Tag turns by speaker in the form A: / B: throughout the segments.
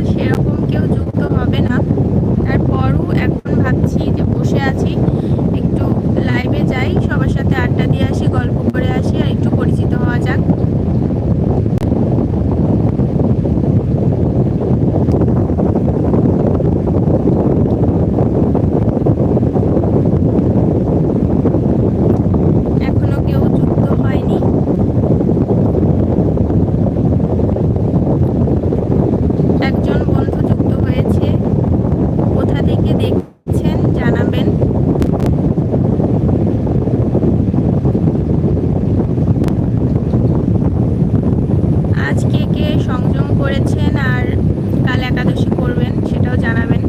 A: much. সঙ্গে সংযম করেছেন আর কাল একাদশী করবেন সেটাও জানাবেন।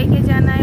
A: সবাইকে জানাই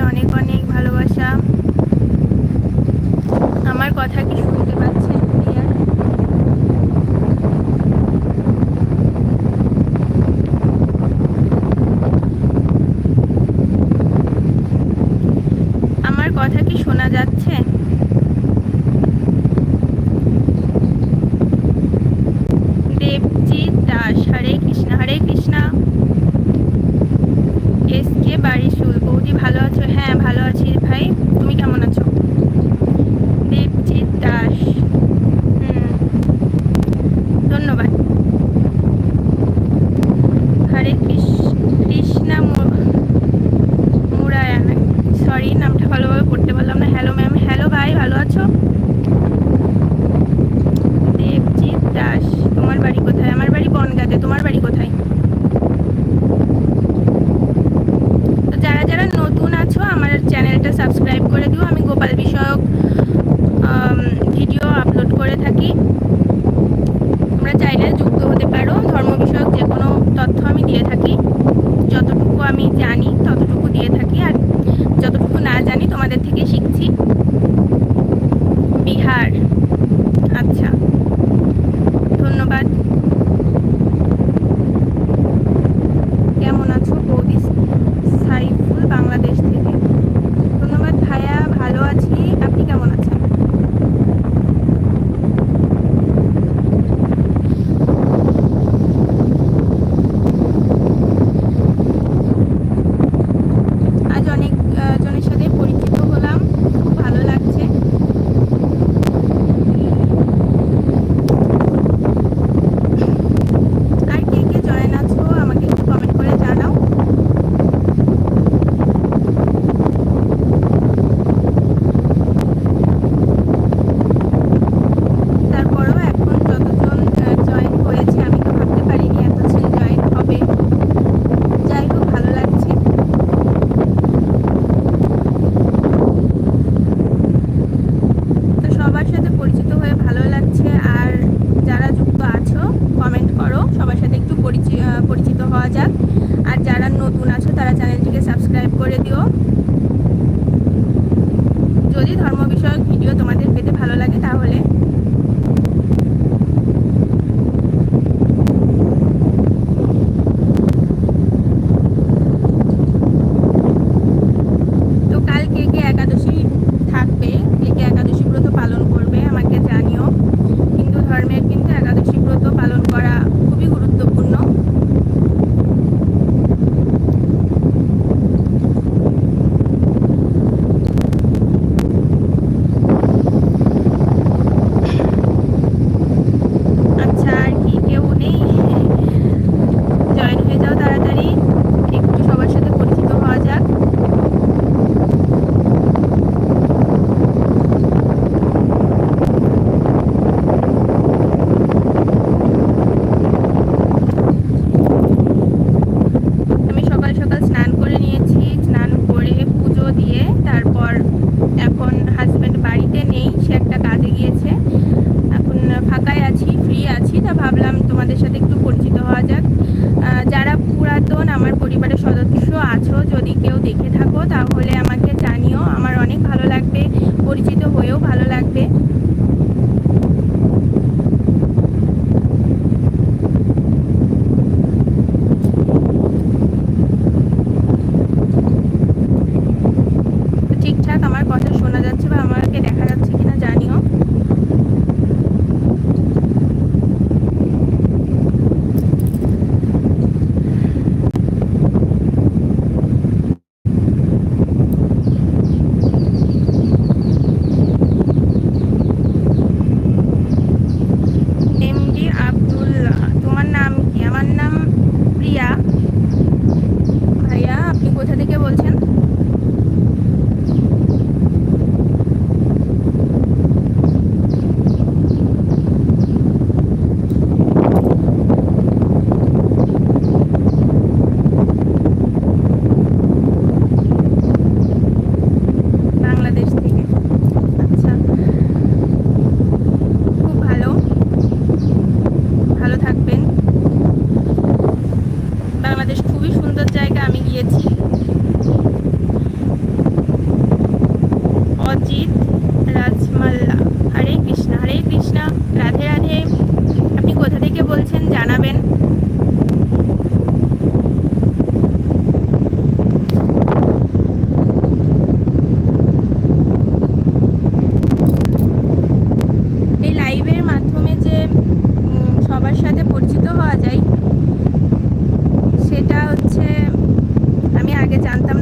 A: আচ্ছা। ধন্যবাদ।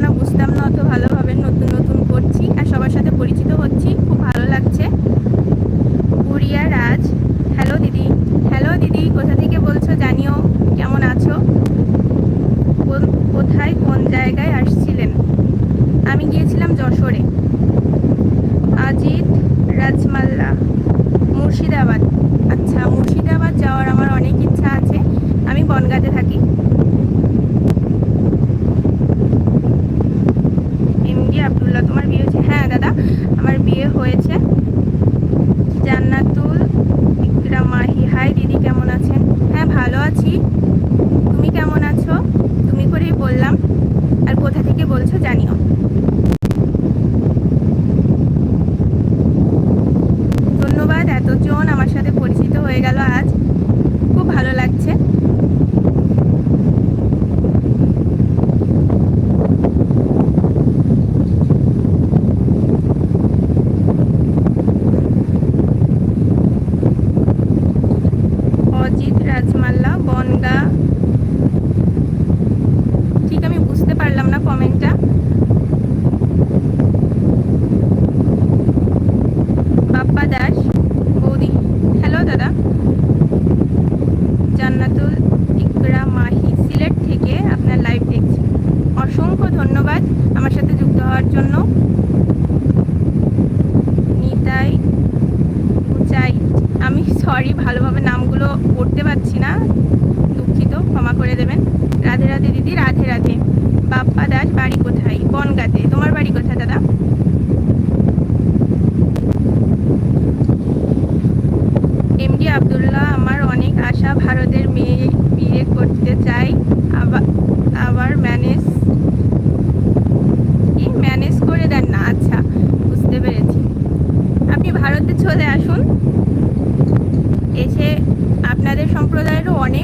A: না বুঝতাম না, অত ভালোভাবে নতুন নতুন করছি আর সবার সাথে পরিচিত হচ্ছি, খুব ভালো লাগছে। গুড়িয়া রাজ, হ্যালো দিদি হ্যালো দিদি, কোথা থেকে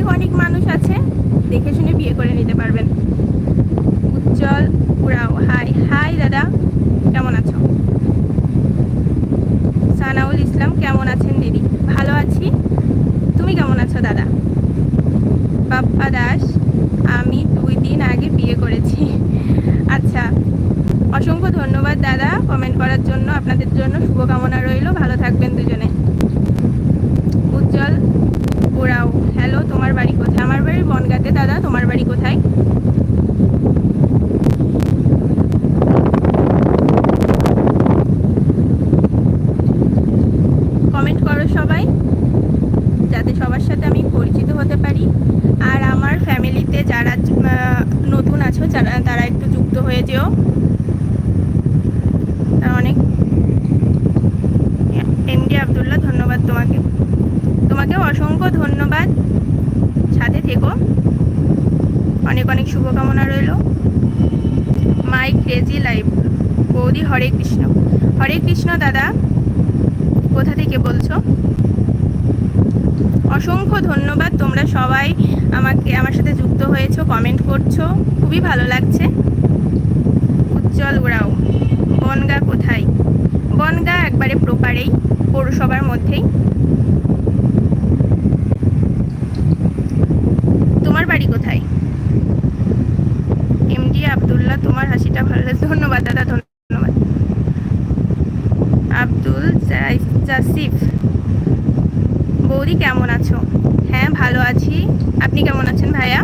A: অনেক অনেক মানুষ আছে। দেখে শুনে বিয়ে করে নিতে পারবেন। উজ্জ্বল উড়াও হাই। হাই, দাদা। কেমন আছো? সানাউল ইসলাম, কেমন আছেন দিদি? ভালো আছি। তুমি কেমন আছো, দাদা? বাপ্পা দাস, আমি দুই দিন আগে বিয়ে করেছি। আচ্ছা অসংখ্য ধন্যবাদ, দাদা। কমেন্ট করার জন্য আপনাদের জন্য শুভকামনা রইল। ভালো থাকবেন দুজনে। উজ্জ্বল ঘোরাও হ্যালো তোমার বাড়ি কোথায়? আমার বাড়ি বনগাতে, দাদা, তোমার বাড়ি কোথায়? কমেন্ট করো সবাই, যাতে সবার সাথে আমি পরিচিত হতে পারি। আর আমার ফ্যামিলিতে যারা নতুন আছো, যারা, তারা একটু যুক্ত হয়ে যেও। অনেক এম ডি আবদুল্লাহ, ধন্যবাদ তোমাকে। তোমাকে অসংখ্য ধন্যবাদ। সাথে থেকো। অনেক অনেক শুভকামনা রইল। My crazy life. বৌদি হরে কৃষ্ণ। হরে কৃষ্ণ দাদা, কোথা থেকে বলছো? অসংখ্য ধন্যবাদ। তোমরা সবাই আমাকে, আমার সাথে যুক্ত হয়েছো কমেন্ট করছ। খুবই ভালো লাগছে। উজ্জ্বল উড়াও। বনগা কোথায়? বনগা একবারে প্রপারেই পৌরসভার মধ্যেই। তোমার বাড়ি কোথায়? এমডি আব্দুল্লাহ, তোমার হাসিটা ভালো লাগে ধন্যবাদ, দাদা, ধন্যবাদ। আব্দুল জাসিফ, বৌদি কেমন আছো? হ্যাঁ ভালো আছি। আপনি কেমন আছেন ভাইয়া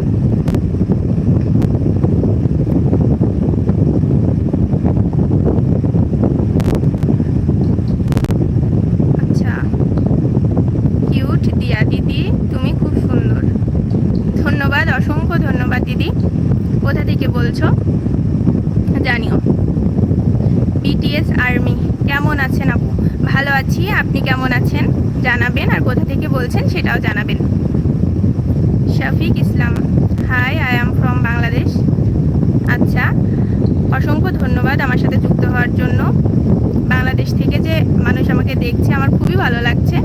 A: আচ্ছা কিউট দিয়া দিদি তুমি খুব সুন্দর ধন্যবাদ অসংখ্য ধন্যবাদ দিদি কোথা থেকে বলছো? জানিও। বিটিএস আর্মি কেমন আছেন আপু? ভালো আছি, আপনি কেমন আছেন? জানাবেন, আর কোথা থেকে বলছেন সেটাও জানাবেন। Shafiq Islam hi I am from Bangladesh আচ্ছা অসংখ্য ধন্যবাদ আমার সাথে যুক্ত হওয়ার জন্য। বাংলাদেশ থেকে যে মানুষ আমাকে দেখছে, আমার খুবই ভালো লাগছে।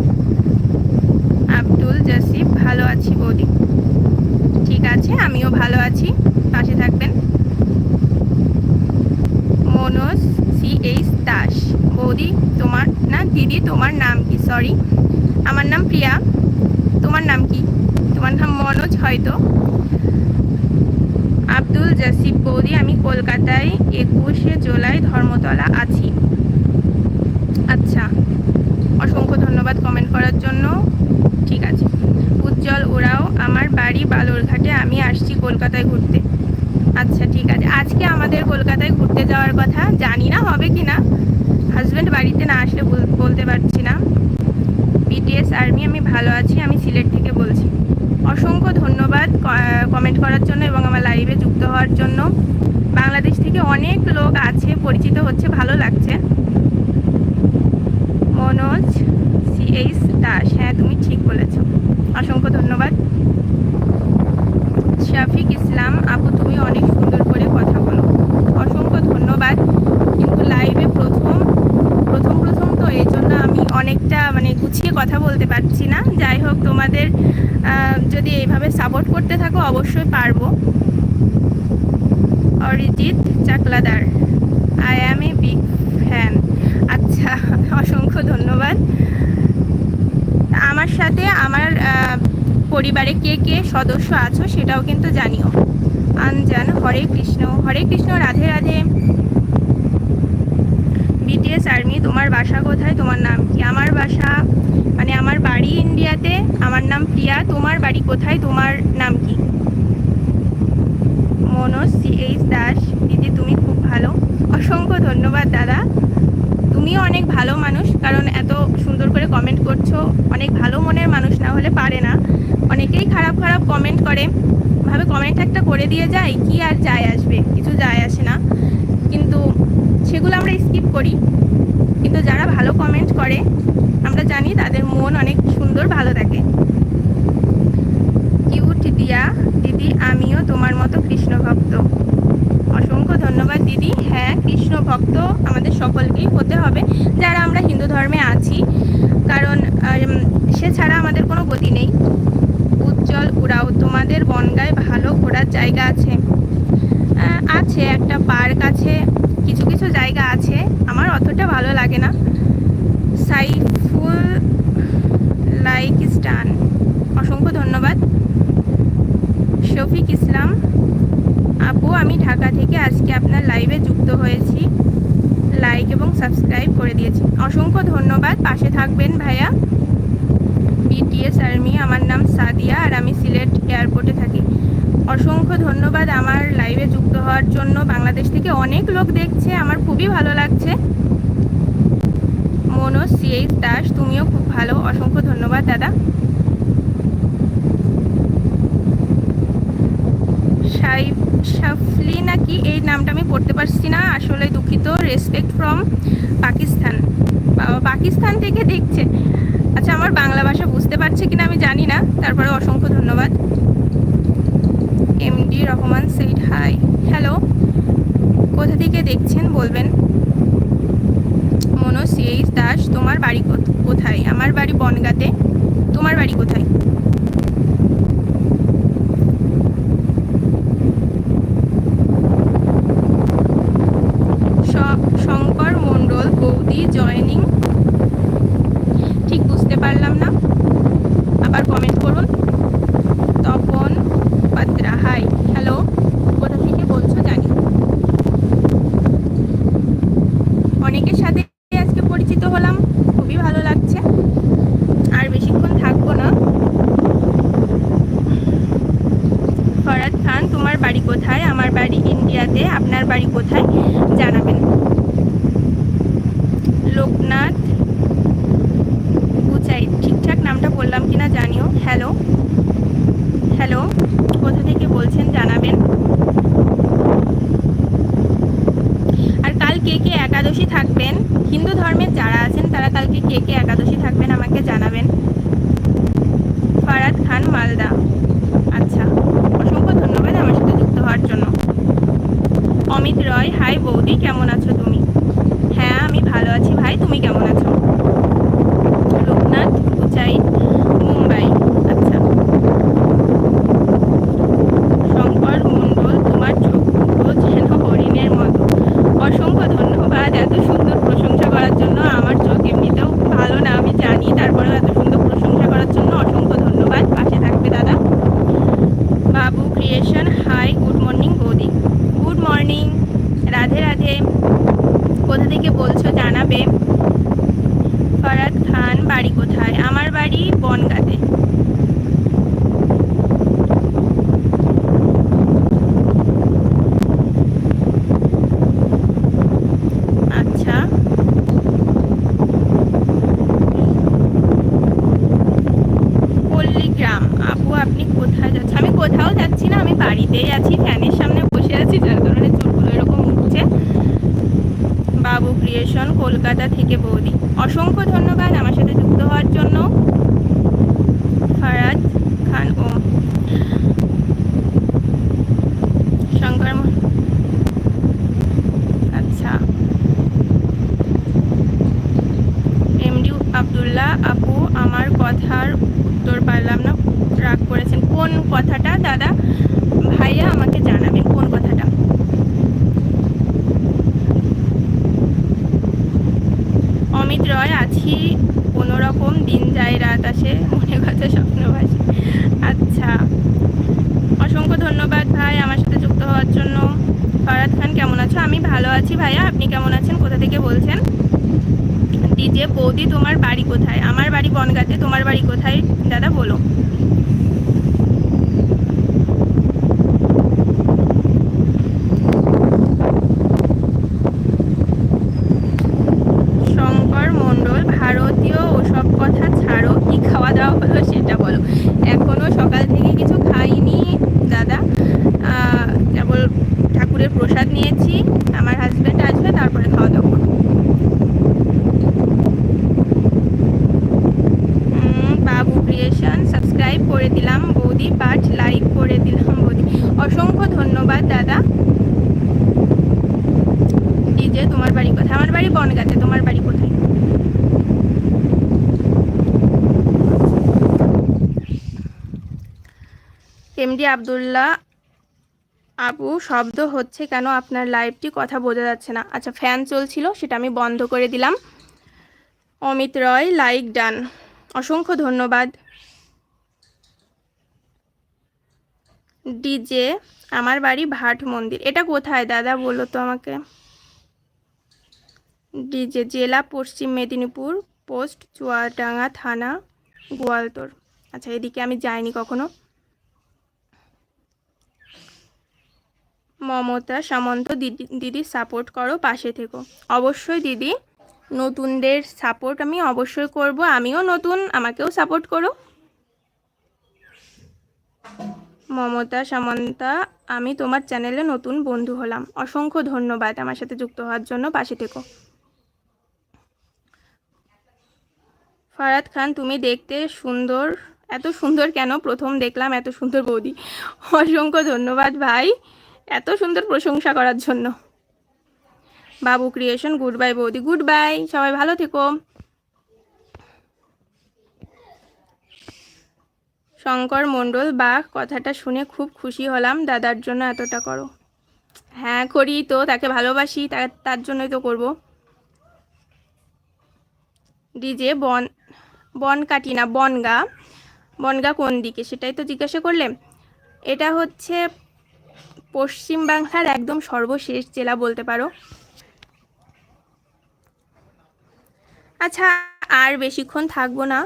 A: আব্দুল জাসিফ, ভালো আছি বৌদি। ঠিক আছে, আমিও ভালো আছি, পাশে থাকবেন মনোজ সি এইচ দাস বৌদি, তোমার না, দিদি, তোমার নাম কি? সরি আমার নাম প্রিয়া। তোমার নাম কি? তোমার নাম মনোজ হয়তো। আব্দুল জাসিফ বৌদি, আমি কলকাতায় একুশে জুলাই ধর্মতলা আছি। আচ্ছা অসংখ্য ধন্যবাদ কমেন্ট করার জন্য। ঠিক আছে। উজ্জ্বল, ওরাও আমার বাড়ি বালুরঘাটে, আমি আসছি কলকাতায় ঘুরতে। আচ্ছা ঠিক আছে। আজকে আমাদের কলকাতায় ঘুরতে যাওয়ার কথা জানি না হবে কি না হাজব্যান্ড বাড়িতে না আসলে বল- বলতে পারছি না। বিটিএস আর্মি আমি ভালো আছি, আমি সিলেট থেকে বলছি। অসংখ্য ধন্যবাদ কমেন্ট করার জন্য এবং আমার লাইভে যুক্ত হওয়ার জন্য। বাংলাদেশ থেকে অনেক লোক আছে, পরিচিত হচ্ছে, ভালো লাগছে। মনোজ সিএইচ দাস হ্যাঁ তুমি ঠিক বলেছ। অসংখ্য ধন্যবাদ। শাফিক ইসলাম, আপু, তুমি অনেক সুন্দর করে কথা বলো। অসংখ্য ধন্যবাদ। কিন্তু লাইভে প্রথম প্রথম প্রথম তো এই জন্য আমি অনেকটা মানে গুছিয়ে কথা বলতে পারছি না। যাই হোক, তোমাদের যদি এইভাবে সাপোর্ট করতে থাকো, অবশ্যই পারব। Arijit Chakladar I am a big fan আচ্ছা অসংখ্য ধন্যবাদ। আমার সাথে আমার পরিবারে কে কে সদস্য আছো সেটাও কিন্তু জানিও। আনজান হরে কৃষ্ণ হরে কৃষ্ণ, রাধে রাধে। বিটিএস আর্মি তোমার বাসা কোথায়? তোমার নাম কি? আমার বাসা মানে আমার বাড়ি ইন্ডিয়াতে আমার নাম প্রিয়া। তোমার বাড়ি কোথায়? তোমার নাম কি? মনোজ সি এইচ দাস দিদি তুমি খুব ভালো। অসংখ্য ধন্যবাদ, দাদা। তুমিও অনেক ভালো মানুষ, কারণ এত সুন্দর করে কমেন্ট করছ। অনেক ভালো মনের মানুষ না হলে পারে না। অনেকেই খারাপ খারাপ কমেন্ট করে। ভাবে কমেন্ট একটা করে দিয়ে যায়, কি আর যায় আসবে? কিছু যায় আসে না। কিন্তু সেগুলো আমরা স্কিপ করি। কিন্তু যারা ভালো কমেন্ট করে, আমরা জানি তাদের মন অনেক সুন্দর, ভালো থাকে। কিউট দিয়া, দিদি, আমিও তোমার মতো কৃষ্ণ ভক্ত অসংখ্য ধন্যবাদ, দিদি। হ্যাঁ কৃষ্ণ ভক্ত আমাদের সকলকেই হতে হবে। যারা আমরা হিন্দু ধর্মে আছি, কারণ সে ছাড়া আমাদের কোনো গতি নেই। উজ্জ্বল উড়াও, তোমাদের বনগায় ভালো ঘোরার জায়গা আছে। আছে, একটা পার্ক আছে। কিছু কিছু জায়গা আছে, আমার অতটা ভালো লাগে না। সাইফুল লাইক স্টান, অসংখ্য ধন্যবাদ। শফিক ইসলাম, আপু, আমি ঢাকা থেকে আজকে আপনার লাইভে যুক্ত হয়েছি। লাইক এবং সাবস্ক্রাইব করে দিয়েছি। অসংখ্য ধন্যবাদ। পাশে থাকবেন ভাইয়া। বিটিএস আর্মি আমার নাম সাদিয়া, আর আমি সিলেট এয়ারপোর্টে থাকি। অসংখ্য ধন্যবাদ আমার লাইভে যুক্ত হওয়ার জন্য। বাংলাদেশ থেকে অনেক লোক দেখছে, আমার খুবই ভালো লাগছে। মনোজ সিএইচ দাস, তুমিও খুব ভালো, অসংখ্য ধন্যবাদ, দাদা। সাফলি নাকি? এই নামটা আমি পড়তে পারছি না, আসলে দুঃখিত রেসপেক্ট ফ্রম পাকিস্তান। পাকিস্তান থেকে দেখছে। আচ্ছা আমার বাংলা ভাষা বুঝতে পারছে কিনা আমি জানি না, তারপরে অসংখ্য ধন্যবাদ। রহমান সেইড হাই হ্যালো কোথা থেকে দেখছেন বলবেন? মনোজ সিএইচ দাস, তোমার বাড়ি কোথ- কোথায়? আমার বাড়ি বনগাতে। তোমার বাড়ি কোথায় শ- শঙ্কর মণ্ডল বৌদি জয়নিং ঠিক বুঝতে পারলাম না আবার কমেন্ট করুন তপন পাত্রা হাই হ্যালো কোথা থেকে বলছো জানি অনেকের সাথে আজকে পরিচিত হলাম খুবই ভালো লাগছে আর বেশিক্ষণ থাকব না ফরাদ খান তোমার বাড়ি কোথায় আমার বাড়ি ইন্ডিয়াতে আপনার বাড়ি কোথায় জানাবেন লোকনাথ উচাই ঠিকঠাক নামটা বললাম কিনা জানিও হ্যালো হ্যালো কোথা থেকে বলছেন জানাবেন আর কাল কে কে একাদশী থাকবেন হিন্দু ধর্মের যারা আছেন তারা কালকে কে কে একাদশী থাকবেন আমাকে জানাবেন ফারাদ খান মালদা আচ্ছা অসংখ্য ধন্যবাদ আমার সাথে যুক্ত হওয়ার জন্য অমিত রয় হাই বৌদি কেমন আছো তুমি? হ্যাঁ আমি ভালো আছি ভাই তুমি কেমন আছো লোকনাথ উচাই মুম্বাই আচ্ছা শঙ্কর মণ্ডল তোমার চোখ দুটো যেন হরিণের মতো অসংখ্য ধন্যবাদ এত সুন্দর প্রশংসা করার জন্য আমার চোখ এমনিতেও ভালো না আমি জানি তারপরেও এত সুন্দর প্রশংসা করার জন্য অসংখ্য ধন্যবাদ পাশে থাকবে দাদা Babu creation hi good morning বৌদি গুড মর্নিং রাধে রাধে কোথা থেকে বলছো জানাবে ফরাদ খান বাড়ি কোথায় আমার বাড়ি বনগাতে আচ্ছা পল্লীগ্রাম আপু আপনি কোথায় যাচ্ছেন আমি কোথাও যাচ্ছি না আমি বাড়িতেই আছি ফ্যানের সামনে বসে আছি যার কারণে চুলগুলো এরকম উঠছে বাবু ক্রিয়েশন কলকাতা থেকে বৌদি অসংখ্য ধন্যবাদ আমার সাথে যুক্ত হওয়ার জন্য। ফারাজ খান ও শঙ্কর আচ্ছা। এমডি আব্দুল্লাহ আপু, আমার কথার উত্তর পারলাম না। রাগ করেছেন। কোন কথাটা? দাদা, ভাইয়া আমাকে জানাবেন কোন কথাটা অমিত রয় আছি কোনো রকম দিন যায় রাত আসে, মনে কথা স্বপ্ন ভাসে। আচ্ছা অসংখ্য ধন্যবাদ ভাই আমার সাথে যুক্ত হওয়ার জন্য। ফরাদ খান, কেমন আছো? আমি ভালো আছি ভাইয়া, আপনি কেমন আছেন? কোথা থেকে বলছেন? ডিজে বৌদি, তোমার বাড়ি কোথায়? আমার বাড়ি বনগাতে, তোমার বাড়ি কোথায়? দাদা, বলো শঙ্কর মণ্ডল ভারতীয় ওসব কথা ছাড়ো কি খাওয়া দাওয়া হলো সেটা বলো এখনও সকাল থেকে কিছু খাইনি দাদা আহ, কেবল ঠাকুরের প্রসাদ নিয়েছি আমার হাজব্যান্ড আসবে তারপরে খাওয়া দাওয়া করব। উম, বাবু ক্রিয়েশন সাবস্ক্রাইব করে দিলাম বৌদি বাট লাইক করে দিলাম বৌদি অসংখ্য ধন্যবাদ দাদা ডিজে তোমার বাড়ি কোথায় আমার বাড়ি বনগাতে তোমার বাড়ি কোথায় এমডি আব্দুল্লাহ আপু শব্দ হচ্ছে কেন আপনার লাইভটি কথা বোঝা যাচ্ছে না। আচ্ছা ফ্যান চলছিল, সেটা আমি বন্ধ করে দিলাম। অমিত রয় লাইক ডান অসংখ্য ধন্যবাদ। ডিজে আমার বাড়ি ভাট মন্দির। এটা কোথায়? দাদা, বলো তো আমাকে। ডিজে জেলা পশ্চিম মেদিনীপুর, পোস্ট চুয়াডাঙ্গা থানা, গোয়ালতোর। আচ্ছা এদিকে আমি যাইনি কখনো। মমতা, সামন্ত দিদি দিদি সাপোর্ট করো, পাশে থেকো। অবশ্যই দিদি, নতুনদের সাপোর্ট আমি অবশ্যই করব। আমিও নতুন, আমাকেও সাপোর্ট করো। মমতা, সামন্তা, আমি তোমার চ্যানেলে নতুন বন্ধু হলাম। অসংখ্য ধন্যবাদ আমার সাথে যুক্ত হওয়ার জন্য। পাশে থেকো। ফারাদ খান, তুমি দেখতে সুন্দর। এত সুন্দর কেন? প্রথম দেখলাম এত সুন্দর বৌদি। অসংখ্য ধন্যবাদ ভাই। এত সুন্দর প্রশংসা করার জন্য। বাবু ক্রিয়েশন গুড বাই বৌদি গুড বাই সবাই ভালো থেকো। শঙ্কর মণ্ডল বাহ কথাটা শুনে খুব খুশি হলাম। দাদার জন্য এতটা করো। হ্যাঁ করি তো, তাকে ভালোবাসি তার জন্যই তো করব। ডিজে, বন বন কাটি না, বনগা। বনগা কোন দিকে? সেটাই তো জিজ্ঞাসা করলে। এটা হচ্ছে পশ্চিম বাংলার একদম সর্বশেষ জেলা বলতে পারো। আচ্ছা আর বেশিক্ষণ থাকব না।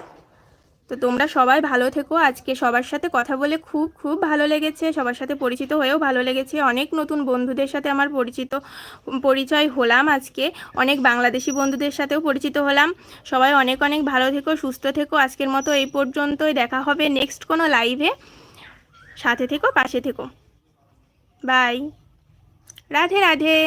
A: তো তোমরা সবাই ভালো থেকো। আজকে সবার সাথে কথা বলে খুব খুব ভালো লেগেছে। সবার সাথে পরিচিত হয়েও ভালো লেগেছে। অনেক নতুন বন্ধুদের সাথে আমার পরিচিত, পরিচয় হলাম আজকে। অনেক বাংলাদেশি বন্ধুদের সাথেও পরিচিত হলাম। সবাই অনেক অনেক ভালো থেকো, সুস্থ থেকো। আজকের মতো এই পর্যন্তই। দেখা হবে নেক্সট কোনো লাইভে। সাথে থেকো, পাশে থেকো। বাই। রাধে রাধে।